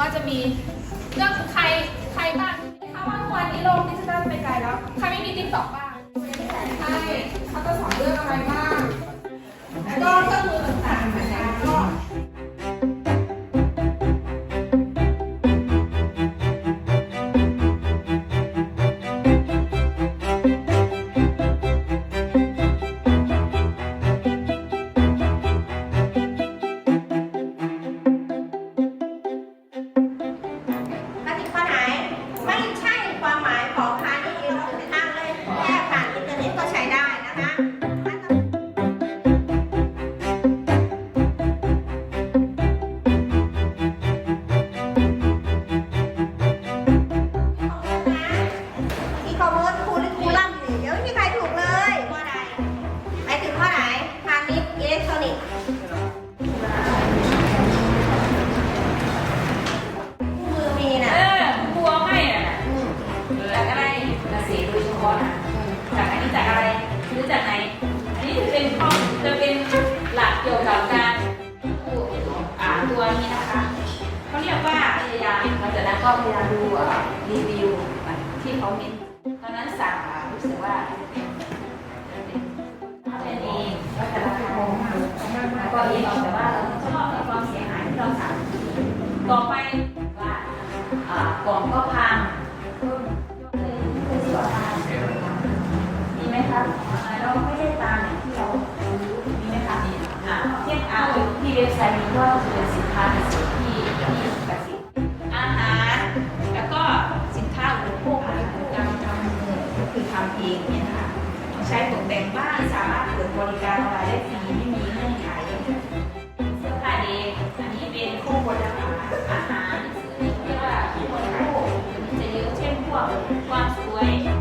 ว่าจะมีเรื่องใครใครบ้างถ้าว่าวันนี้โลกดิจิทัลไปไกลแล้ว ใครไม่มีติ๊กต็อกบ้างใช่เขาจะสอนเรื่องอะไรบ้างแล้วก็เครื่องมือ อะไรเกษตรโดยเฉพาะนะจากอันนี้จากอะไรหรือจากไหน อันนี้จะเป็นข้อจะเป็นหลักเกี่ยวกับการอ่าตัวนี้นะคะเขาเรียกว่าพยายามหลังจากนั้นก็พยายามดูรีวิวที่เขามนตอนนั้นสั่งรู้สึกว่าเป็นเองก็จะราคาแพงแล้วก็เองเอาแต่ว่าเราชอบในความเสียหายที่เราสั่งต่อไปว่าอ่ากล่องก็พัง คเราไม่ได้ตามอย่างที่เรารู้นี้นะคะเช่นอาหารที่เว็บไซต์นี้ก็จะเป็นสินค้าเกษตรที่ที่เกษตรอาหาร แล้วก็สินค้าอุปโภคบริโภการทำมือก็คือทำเองเนี่ยค่ะใช้ตกแต่งบ้านสามารถเปิดบริการออนไลน์ได้ฟรีไม่มีเงื่อนไขเสื้อผ้าเด็กนนี้เป็นคู่ริกาอาหารเรียกว่าดจะเยอะเช่นพวกความสวย